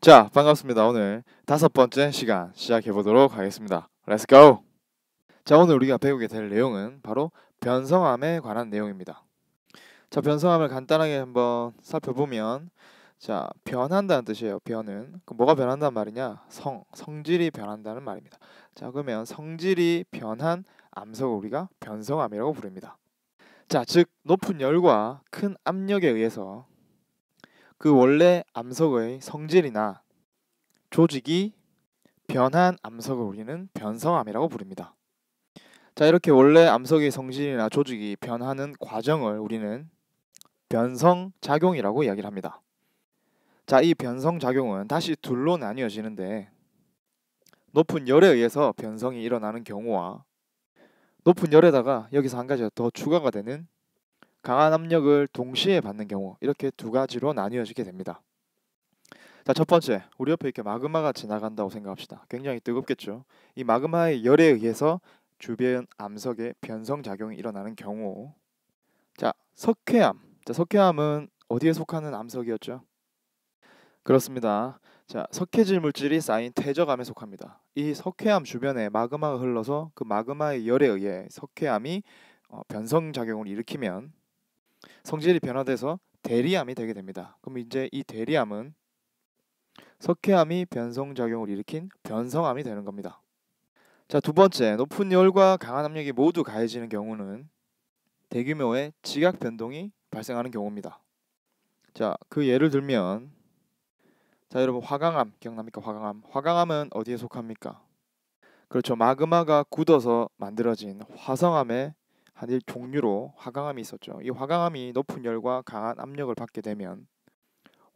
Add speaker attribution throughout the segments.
Speaker 1: 자, 반갑습니다. 오늘 다섯 번째 시간 시작해 보도록 하겠습니다. Let's go. 자, 오늘 우리가 배우게 될 내용은 바로 변성함에 관한 내용입니다. 자, 변성함을 간단하게 한번 살펴보면 자, 변한다는 뜻이에요. 변은 그 뭐가 변한다는 말이냐? 성, 성질이 변한다는 말입니다. 자, 그러면 성질이 변한 암석을 우리가 변성함이라고 부릅니다. 자, 즉 높은 열과 큰 압력에 의해서 그 원래 암석의 성질이나 조직이 변한 암석을 우리는 변성함이라고 부릅니다. 자, 이렇게 원래 암석의 성질이나 조직이 변하는 과정을 우리는 변성 작용이라고 이야기를 합니다. 자, 이 변성 작용은 다시 둘로 나뉘어지는데 높은 열에 의해서 변성이 일어나는 경우와 높은 열에다가 여기서 한 가지가 더 추가가 되는 강한 압력을 동시에 받는 경우 이렇게 두 가지로 나뉘어지게 됩니다. 자, 첫 번째, 우리 옆에 이렇게 마그마가 지나간다고 생각합시다. 굉장히 뜨겁겠죠. 이 마그마의 열에 의해서 주변 암석의 변성 작용이 일어나는 경우, 자, 석회암. 자, 석회암은 어디에 속하는 암석이었죠? 그렇습니다. 자, 석회질 물질이 쌓인 퇴적암에 속합니다. 이 석회암 주변에 마그마가 흘러서 그 마그마의 열에 의해 석회암이 어, 변성 작용을 일으키면 성질이 변화돼서 대리암이 되게 됩니다. 그럼 이제 이 대리암은 석회암이 변성 작용을 일으킨 변성암이 되는 겁니다. 자, 두 번째, 높은 열과 강한 압력이 모두 가해지는 경우는 대규모의 지각 변동이 발생하는 경우입니다. 자, 그 예를 들면 자, 여러분 화강암 기억납니까? 화강암. 화강암은 어디에 속합니까? 그렇죠. 마그마가 굳어서 만들어진 화성암의 한일 종류로 화강암이 있었죠. 이 화강암이 높은 열과 강한 압력을 받게 되면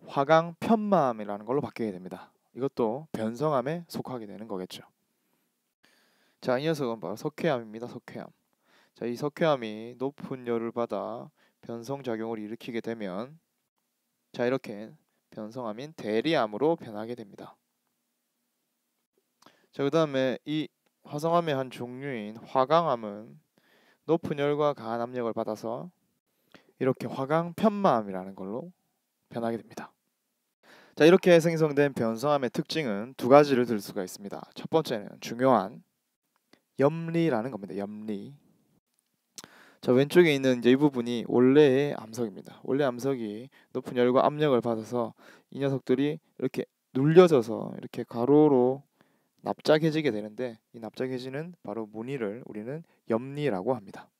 Speaker 1: 화강 편마암이라는 걸로 바뀌게 됩니다. 이것도 변성암에 속하게 되는 거겠죠. 자, 이 녀석은 바로 석회암입니다. 석회암. 자, 이 석회암이 높은 열을 받아 변성 작용을 일으키게 되면 자, 이렇게 변성암인 대리암으로 변하게 됩니다. 자, 그 다음에 이 화성암의 한 종류인 화강암은 높은 열과 강한 압력을 받아서 이렇게 화강 편마암이라는 걸로 변하게 됩니다. 자 이렇게 생성된 변성암의 특징은 두 가지를 들 수가 있습니다. 첫 번째는 중요한 염리라는 겁니다. 염리. 자 왼쪽에 있는 이 부분이 원래의 암석입니다. 원래 암석이 높은 열과 압력을 받아서 이 녀석들이 이렇게 눌려져서 이렇게 가로로 납작해지게 되는데 이 납작해지는 바로 무늬를 우리는 염리라고 합니다.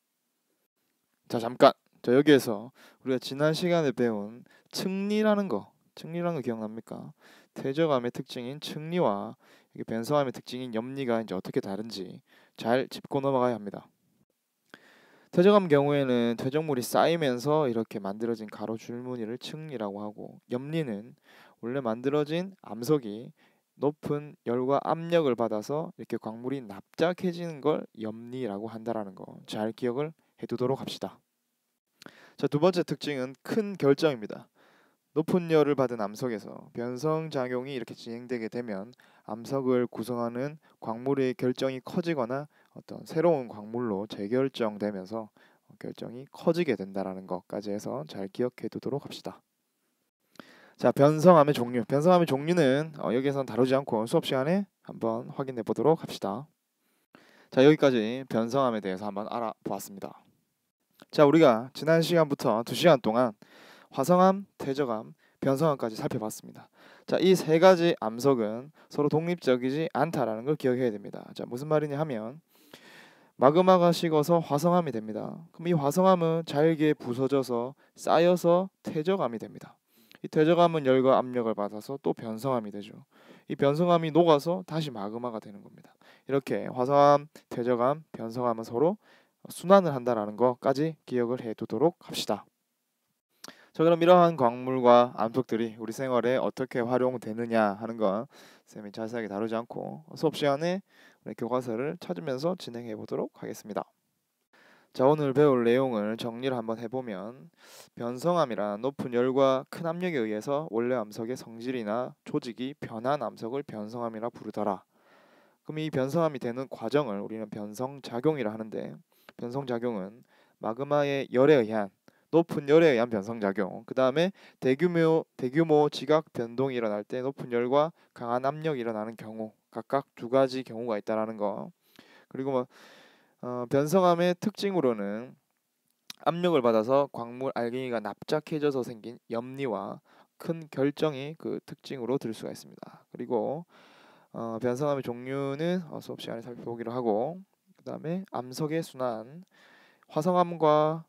Speaker 1: 자 잠깐 자 여기에서 우리가 지난 시간에 배운 층리라는 거 층리라는 거 기억납니까? 퇴적암의 특징인 층리와 변성암의 특징인 염리가 이제 어떻게 다른지 잘 짚고 넘어가야 합니다. 퇴적암 경우에는 퇴적물이 쌓이면서 이렇게 만들어진 가로 줄무늬를 층리라고 하고 염리는 원래 만들어진 암석이 높은 열과 압력을 받아서 이렇게 광물이 납작해지는 걸 염리라고 한다라는 거 잘 기억을 해두도록 합시다. 자, 두 번째 특징은 큰 결정입니다. 높은 열을 받은 암석에서 변성 작용이 이렇게 진행되게 되면 암석을 구성하는 광물의 결정이 커지거나 어떤 새로운 광물로 재결정되면서 결정이 커지게 된다라는 것까지 해서 잘 기억해 두도록 합시다. 자, 변성암의 종류. 변성암의 종류는 어, 여기에서는 다루지 않고 수업 시간에 한번 확인해 보도록 합시다. 자, 여기까지 변성암에 대해서 한번 알아보았습니다. 자, 우리가 지난 시간부터 두 시간 동안 화성암, 퇴적암, 변성암까지 살펴봤습니다. 자, 이 세 가지 암석은 서로 독립적이지 않다라는 걸 기억해야 됩니다. 자, 무슨 말이냐 하면 마그마가 식어서 화성암이 됩니다. 그럼 이 화성암은 잘게 부서져서 쌓여서 퇴적암이 됩니다. 이 퇴적암은 열과 압력을 받아서 또 변성암이 되죠. 이 변성암이 녹아서 다시 마그마가 되는 겁니다. 이렇게 화성암, 퇴적암, 변성암은 서로 순환을 한다라는 것까지 기억을 해두도록 합시다. 자 그럼 이러한 광물과 암석들이 우리 생활에 어떻게 활용되느냐 하는 건 쌤이 자세하게 다루지 않고 수업 시간에 교과서를 찾으면서 진행해 보도록 하겠습니다. 자 오늘 배울 내용을 정리를 한번 해보면 변성암이란 높은 열과 큰 압력에 의해서 원래 암석의 성질이나 조직이 변한 암석을 변성암이라 부르더라. 그럼 이 변성암이 되는 과정을 우리는 변성작용이라 하는데 변성작용은 마그마의 열에 의한 높은 열에 의한 변성 작용. 그 다음에 대규모 대규모 지각 변동이 일어날 때 높은 열과 강한 압력이 일어나는 경우 각각 두 가지 경우가 있다라는 거. 그리고 뭐 어, 변성함의 특징으로는 압력을 받아서 광물 알갱이가 납작해져서 생긴 염리와 큰 결정이 그 특징으로 들 수가 있습니다. 그리고 어, 변성함의 종류는 어, 수업 시간에 살펴보기로 하고 그 다음에 암석의 순환, 화성암과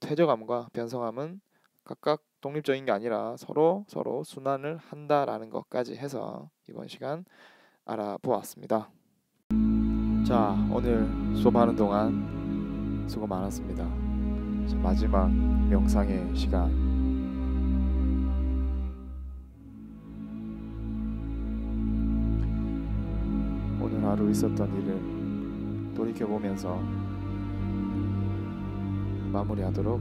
Speaker 1: 퇴적암과 변성암은 각각 독립적인 게 아니라 서로 서로 순환을 한다라는 것까지 해서 이번 시간 알아보았습니다. 자 오늘 수업하는 동안 수고 많았습니다. 자, 마지막 명상의 시간. 오늘 하루 있었던 일을 돌이켜 보면서 마무리하도록